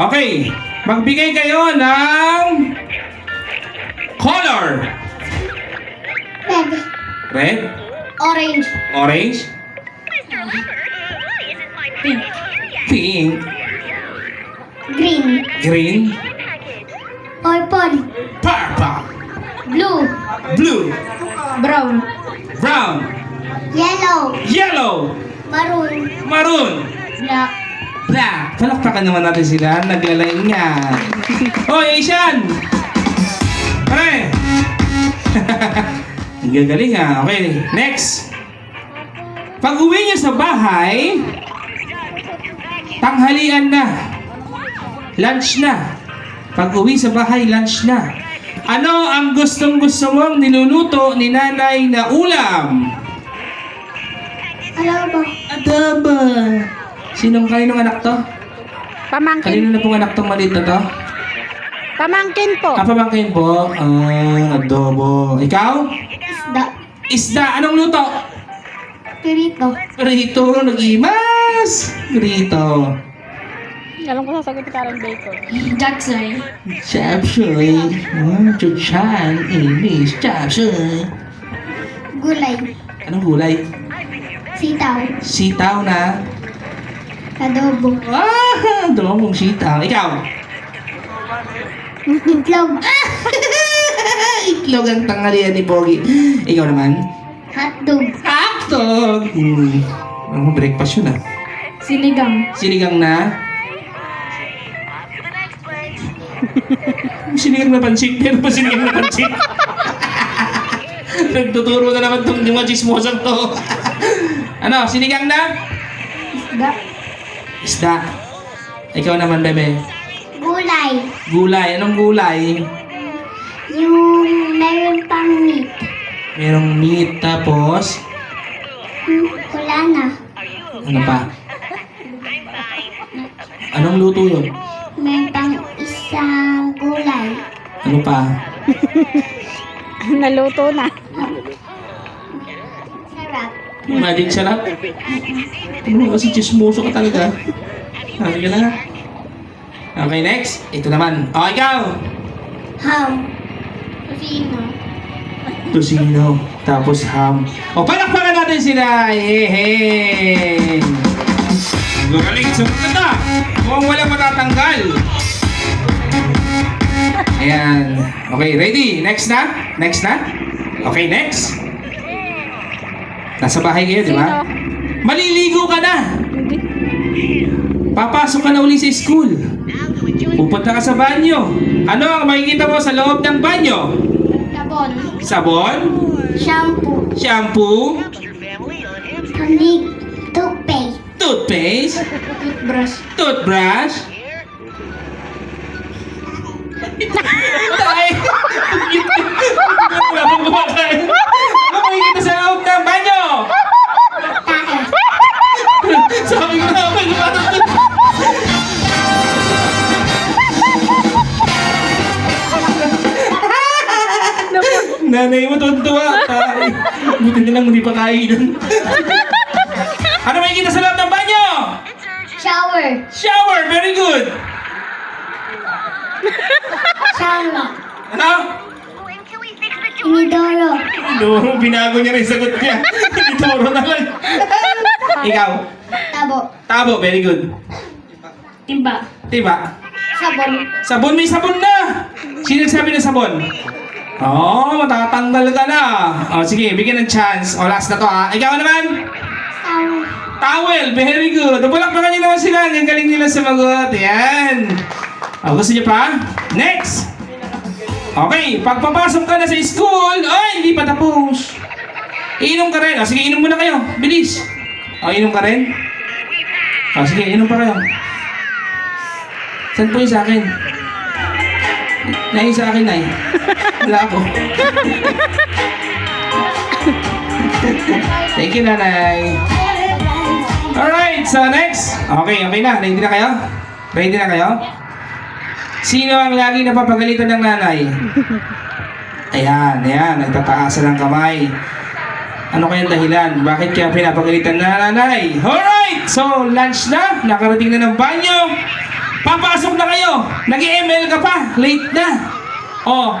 Okay. Magbigay kayo ng color. Red. Red, Orange. orange, Pink. pink, Green. green, Purple. purple, Blue. blue, Brown. brown, Yellow. yellow, Maroon. maroon, Black. Black. Palakpakan naman natin sila. Naglalain nga. Hoy, Asian! Pare! Ang gagaling ha. Okay, next. Pag uwi niyo sa bahay, tanghalian na. Lunch na. Pag uwi sa bahay, lunch na. Ano ang gustong gusto mong niluluto ni nanay na ulam? Alam mo, Adaba. Sinong kaninong anak to? Pamangkin. Kanino na pong anak tong maliit na to? Pamangkin po. Kapamangkin po, ah, adobo. Ikaw? isda. Isda, anong luto? Pirito. Rito, nag-imas. Rito. Alam ko sasagot ni Karen Bacon. Jackson. Chapsoy. Ah, chuchan. Inis. Chapsoy. Gulay. Anong gulay? Sitaw. Sitaw na. Adobo. Ah, domong sitaw. Ikaw? Itlog. Itlog ang tanghalian ni Pogi. Ikaw naman? Hotdog. Hotdog. Hmm. Ano, breakfast yun ah. Sinigang. Sinigang na? sinigang na pansit. Meron pa sinigang na pansit. Nagtuturo na naman itong mga chismosang to. ano, sinigang na? Isda. Isda. Ikaw naman, bebe. Gulay. Gulay. Anong gulay? Yung meron pang meat. Merong meat, tapos, Hmm, Wala na. ano pa? Anong luto yun? Meron pang isang gulay. Ano pa? Naluto na. Sarap. Magic sarap. Ano kasi chismoso ka talaga. Sabi ka na. Okay, next. Ito naman. O, ikaw. Ham. Kusino. Tosino. Tapos ham. O, palakpakan natin sila. Yehey! Magaling. Sumunod na. Mukhang walang matatanggal. Ayan. Okay, ready? Next na? Next na? Okay, next. Nasa bahay kayo, di ba? Maliligo ka na. Papasok ka na uli sa school. Pupunta ka sa banyo. Ano ang makikita mo sa loob ng banyo? Sabon. Sabon? Shampoo. Shampoo? Tonic. Toothpaste. Toothpaste? Toothbrush. Toothbrush? Tay! Nanay mo, tuntua. Tay. Buti na lang hindi pa kainan. ano makikita sa loob ng banyo? Shower. Shower, very good. Shower. Ano? Inidoro. No, binago niya rin yung sagot niya. Ituro na lang. Ikaw. Tabo. Tabo, very good. Timba. Diba? Sabon. Sabon, may sabon na. Sino nagsabi ng sabon? Oh, matatanggal ka na. Oh, sige, bigyan ng chance. O, last na to ha. Ikaw naman. Shower. Towel, very good. Napalakpakan niyo naman sila. Ang galing nila sumagot. Yan. O, gusto niyo pa? Next. Okay, pagpapasok ka na sa school, ay, hindi pa tapos. Iinom ka rin. O, sige, inom muna kayo. Bilis. O, inom ka rin. O, sige, inom pa kayo. Saan po yung sa akin? Nay, sa akin, Nay. Wala ako. Thank you, Nanay. Alright, so next. Okay, okay na. Ready na kayo? Ready na kayo? Sino ang lagi napapagalitan ng nanay? Ayan, ayan. Nagtataasan ng kamay. Ano kayang dahilan? Bakit kaya pinapagalitan na nanay? Alright! So, lunch na. Nakarating na ng banyo. Papasok na kayo. Nag-ML ka pa. Late na. Oh,